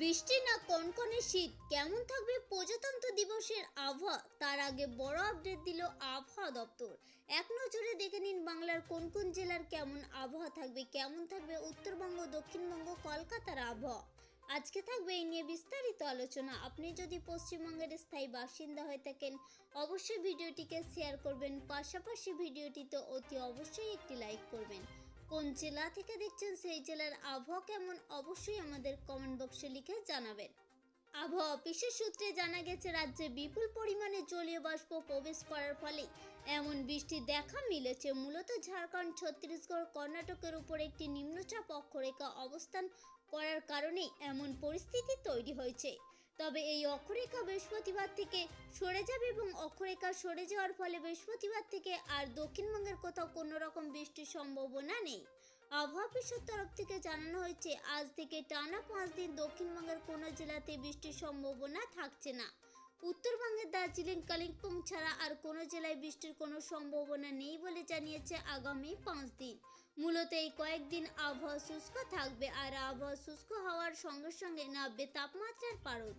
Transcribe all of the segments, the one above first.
বৃষ্টি না কনকনে শীত, কেমন থাকবে প্রজাতন্ত্র দিবসের আবহাওয়া? তার আগে বড় আপডেট দিল আবহাওয়া দপ্তর। এক নজরে দেখে নিন বাংলার কোন কোন জেলার কেমন আবহাওয়া থাকবে, কেমন থাকবে উত্তরবঙ্গ, দক্ষিণবঙ্গ, কলকাতার আবহাওয়া। আজকে থাকবে এই নিয়ে বিস্তারিত আলোচনা। আপনি যদি পশ্চিমবঙ্গের স্থায়ী বাসিন্দা হয়ে থাকেন, অবশ্যই ভিডিওটিকে শেয়ার করবেন। পাশাপাশি ভিডিওটিতে অতি অবশ্যই একটি লাইক করবেন। কোন জেলা থেকে দেখছেন সেই জেলার আবহাওয়া কেমন অবশ্যই আমাদের কমেন্ট বক্সে লিখে জানাবেন। আবহাওয়া অফিসের সূত্রে জানা গেছে, রাজ্যে বিপুল পরিমাণে জলীয় বাষ্প প্রবেশ করার ফলে এমন বৃষ্টি দেখা মিলেছে। মূলত ঝাড়খণ্ড, ছত্তিশগড়, কর্ণাটকের উপর একটি নিম্নচাপ অক্ষরেখা অবস্থান করার কারণেই এমন পরিস্থিতি তৈরি হয়েছে। তবে এই অক্ষরেখা বৃহস্পতিবার থেকে সরে যাবে এবং অক্ষরেখা সরে যাওয়ার ফলে বৃহস্পতিবার থেকে আর দক্ষিণবঙ্গের কোথাও কোনো রকম বৃষ্টির সম্ভাবনা নেই। আবহাওয়া অফিসের তরফ থেকে জানানো হয়েছে, আজ থেকে টানা পাঁচ দিন দক্ষিণবঙ্গের কোনো জেলাতে বৃষ্টির সম্ভাবনা থাকছে না। উত্তরবঙ্গের দার্জিলিং, কালিম্পং ছাড়া আর কোনো জেলায় বৃষ্টির কোনো সম্ভাবনা নেই বলে জানিয়েছে আগামী পাঁচ দিন। মূলত এই কয়েকদিন আবহাওয়া শুষ্ক থাকবে আর আবহাওয়া শুষ্ক হওয়ার সঙ্গে সঙ্গে নামবে তাপমাত্রার পারদ।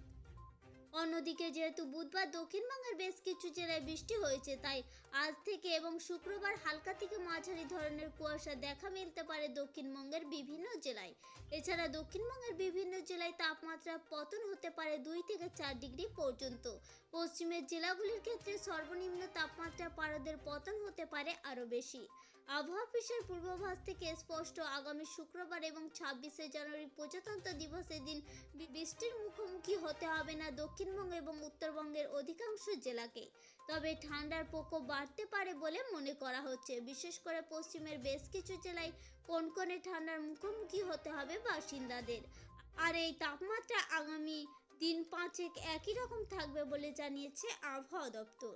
অন্যদিকে যেহেতু বুধবার দক্ষিণবঙ্গের বেশ কিছু জেলায় বৃষ্টি হয়েছে, তাই আজ থেকে এবং শুক্রবার হালকা থেকে মাঝারি ধরনের কুয়াশা দেখা মিলতে পারে দক্ষিণবঙ্গের বিভিন্ন জেলায়। এছাড়া দক্ষিণবঙ্গের বিভিন্ন জেলায় তাপমাত্রা পতন হতে পারে দুই থেকে চার ডিগ্রি পর্যন্ত। পশ্চিমের জেলাগুলির ক্ষেত্রে সর্বনিম্ন তাপমাত্রা পারদের পতন হতে পারে আরও বেশি। আবহাওয়া অফিসের পূর্বাভাস থেকে স্পষ্ট, আগামী শুক্রবার এবং ছাব্বিশে জানুয়ারি প্রজাতন্ত্র দিবসের দিন বৃষ্টির মুখোমুখি হতে হবে না দক্ষিণবঙ্গ এবং উত্তরবঙ্গের অধিকাংশ জেলাকে। তবে ঠান্ডার প্রকোপ বাড়তে পারে বলে মনে করা হচ্ছে। বিশেষ করে পশ্চিমের বেশ কিছু জেলায় কনকনে ঠান্ডার মুখোমুখি হতে হবে বাসিন্দাদের। আর এই তাপমাত্রা আগামী দিন পাঁচেক একই রকম থাকবে বলে জানিয়েছে আবহাওয়া দপ্তর।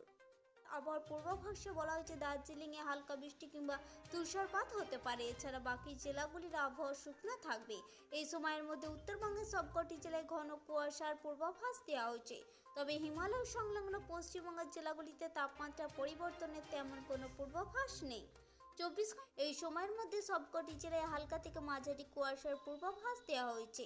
আবহাওয়ার পূর্বাভাসে বলা হয়েছে দার্জিলিংয়ে হালকা বৃষ্টি কিংবা তুষারপাত হতে পারে। এছাড়া বাকি জেলাগুলির আবহাওয়া শুকনো থাকবে। এই সময়ের মধ্যে উত্তরবঙ্গের সবকটি জেলায় ঘন কুয়াশার পূর্বাভাস দেওয়া হয়েছে। তবে হিমালয় সংলগ্ন পশ্চিমবঙ্গের জেলাগুলিতে তাপমাত্রা পরিবর্তনের তেমন কোনো পূর্বাভাস নেই। চব্বিশ এই সময়ের মধ্যে সবকটি জেলায় হালকা থেকে মাঝারি কুয়াশার পূর্বাভাস দেওয়া হয়েছে।